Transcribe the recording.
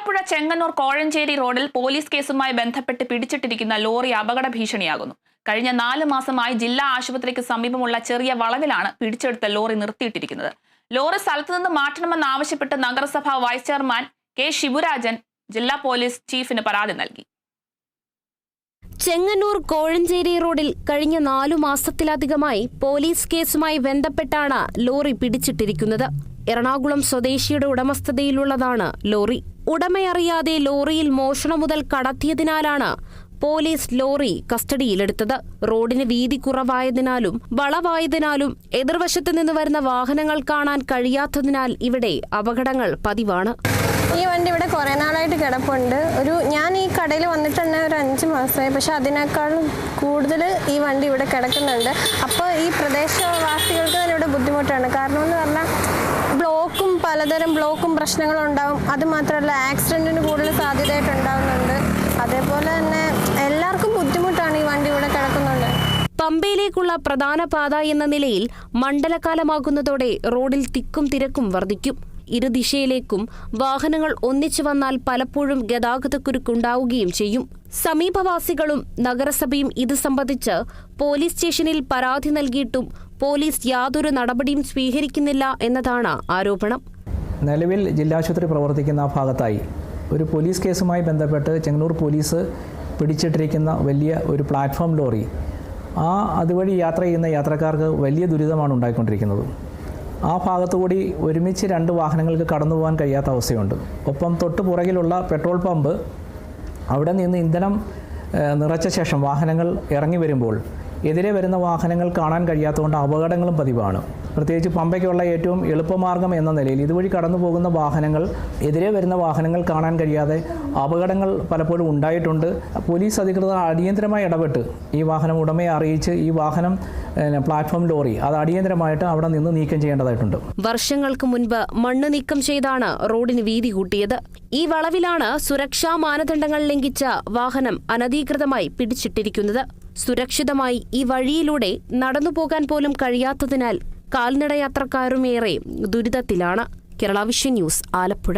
ആലപ്പുഴ ചെങ്ങന്നൂർ കോഴഞ്ചേരി റോഡിൽ പോലീസ് കേസുമായി ബന്ധപ്പെട്ട് പിടിച്ചിട്ടിരിക്കുന്ന ലോറി അപകട ഭീഷണിയാകുന്നു. കഴിഞ്ഞ നാല് മാസമായി ജില്ലാ ആശുപത്രിക്ക് സമീപമുള്ള ചെറിയ വളവിലാണ് പിടിച്ചെടുത്ത ലോറി നിർത്തിയിട്ടിരിക്കുന്നത്. ലോറി സ്ഥലത്തു നിന്ന് മാറ്റണമെന്നാവശ്യപ്പെട്ട് നഗരസഭാ വൈസ് ചെയർമാൻ കെ ശിവരാജൻ ജില്ലാ പോലീസ് ചീഫിന് പരാതി നൽകി. ചെങ്ങന്നൂർ കോഴഞ്ചേരി റോഡിൽ കഴിഞ്ഞ നാലു മാസത്തിലധികമായി പോലീസ് കേസുമായി ബന്ധപ്പെട്ടാണ് ലോറി പിടിച്ചിട്ടിരിക്കുന്നത്. എറണാകുളം സ്വദേശിയുടെ ഉടമസ്ഥതയിലുള്ളതാണ് ലോറി. ഉടമയറിയാതെ ലോറിയിൽ മോഷണം മുതൽ കടത്തിയതിനാലാണ് പോലീസ് ലോറി കസ്റ്റഡിയിലെടുത്തത്. റോഡിന് വീതി കുറവായതിനാലും വളവായതിനാലും എതിർവശത്ത് നിന്ന് വരുന്ന വാഹനങ്ങൾ കാണാൻ കഴിയാത്തതിനാൽ ഇവിടെ അപകടങ്ങൾ പതിവാണ്. ഈ വണ്ടി ഇവിടെ കുറേ നാളായിട്ട് കിടപ്പുണ്ട്. ഒരു ഞാൻ ഈ കടയിൽ വന്നിട്ട് തന്നെ ഒരു അഞ്ച് മാസമായി. പക്ഷെ അതിനേക്കാളും കൂടുതൽ ഈ വണ്ടി ഇവിടെ കിടക്കുന്നുണ്ട്. അപ്പോൾ ഈ പ്രദേശവാസികൾക്ക് തന്നെ ഇവിടെ ബുദ്ധിമുട്ടാണ്. കാരണം എന്ന് പറഞ്ഞാൽ പലതരം ബ്ലോക്കും പ്രശ്നങ്ങളും ഉണ്ടാവും. അത് മാത്രമല്ല ആക്സിഡന്റിന് കൂടുതൽ സാധ്യതയായിട്ട് ഉണ്ടാവുന്നുണ്ട്. അതേപോലെ തന്നെ എല്ലാവർക്കും ബുദ്ധിമുട്ടാണ് ഈ വണ്ടി ഇവിടെ കിടക്കുന്നുണ്ട് പമ്പയിലേക്കുള്ള പ്രധാന പാത എന്ന നിലയിൽ മണ്ഡലകാലമാകുന്നതോടെ റോഡിൽ തിക്കും തിരക്കും വർദ്ധിക്കും. ഇരുദിശയിലേക്കും വാഹനങ്ങൾ ഒന്നിച്ചു വന്നാൽ പലപ്പോഴും ഗതാഗതക്കുരുക്കുണ്ടാവുകയും ചെയ്യും. സമീപവാസികളും നഗരസഭയും ഇത് സംബന്ധിച്ച് പോലീസ് സ്റ്റേഷനിൽ പരാതി നൽകിയിട്ടും പോലീസ് യാതൊരു നടപടിയും സ്വീകരിക്കുന്നില്ല എന്നതാണ് ആരോപണം. നിലവിൽ ജില്ലാശുപത്രി പ്രവർത്തിക്കുന്ന ഭാഗത്തായി ഒരു പോലീസ് കേസുമായി ബന്ധപ്പെട്ട് ചെങ്ങന്നൂർ പോലീസ് പിടിച്ചിട്ടിരിക്കുന്ന വലിയ ഒരു പ്ലാറ്റ്ഫോം ലോറി. ആ അതുവഴി യാത്ര ചെയ്യുന്ന യാത്രക്കാർക്ക് വലിയ ദുരിതമാണ് ഉണ്ടായിക്കൊണ്ടിരിക്കുന്നത്. ആ ഭാഗത്തുകൂടി ഒരുമിച്ച് രണ്ട് വാഹനങ്ങൾക്ക് കടന്നു പോകാൻ കഴിയാത്ത അവസ്ഥയുണ്ട്. ഒപ്പം തൊട്ട് പുറകിലുള്ള പെട്രോൾ പമ്പ് അവിടെ നിന്ന് ഇന്ധനം നിറച്ച ശേഷം വാഹനങ്ങൾ ഇറങ്ങി വരുമ്പോൾ എതിരെ വരുന്ന വാഹനങ്ങൾ കാണാൻ കഴിയാത്തതുകൊണ്ട് അപകടങ്ങളും പതിവാണ്. പ്രത്യേകിച്ച് പമ്പയ്ക്കുള്ള ഏറ്റവും എളുപ്പമാർഗം എന്ന നിലയിൽ ഇതുവഴി കടന്നു പോകുന്ന വാഹനങ്ങൾ എതിരെ വരുന്ന വാഹനങ്ങൾ കാണാൻ കഴിയാതെ അപകടങ്ങൾ പലപ്പോഴും ഉണ്ടായിട്ടുണ്ട്. പോലീസ് അധികൃതർ അടിയന്തരമായി ഇടപെട്ട് ഈ വാഹനം ഉടമയെ അറിയിച്ച് ഈ വാഹനം പ്ലാറ്റ്ഫോം ലോറി അത് അടിയന്തരമായിട്ട് അവിടെ നിന്ന് നീക്കം ചെയ്യേണ്ടതായിട്ടുണ്ട്. വർഷങ്ങൾക്ക് മുൻപ് മണ്ണ് നീക്കം ചെയ്താണ് റോഡിന് വീതി കൂട്ടിയത്. ഈ വളവിലാണ് സുരക്ഷാ മാനദണ്ഡങ്ങൾ ലംഘിച്ച വാഹനം അനധികൃതമായി പിടിച്ചിട്ടിരിക്കുന്നത്. സുരക്ഷിതമായി ഈ വഴിയിലൂടെ നടന്നുപോകാൻ പോലും കഴിയാത്തതിനാൽ കാൽനട യാത്രക്കാരുമേറെ ദുരിതത്തിലാണ്. Kerala vision news Alappuzha.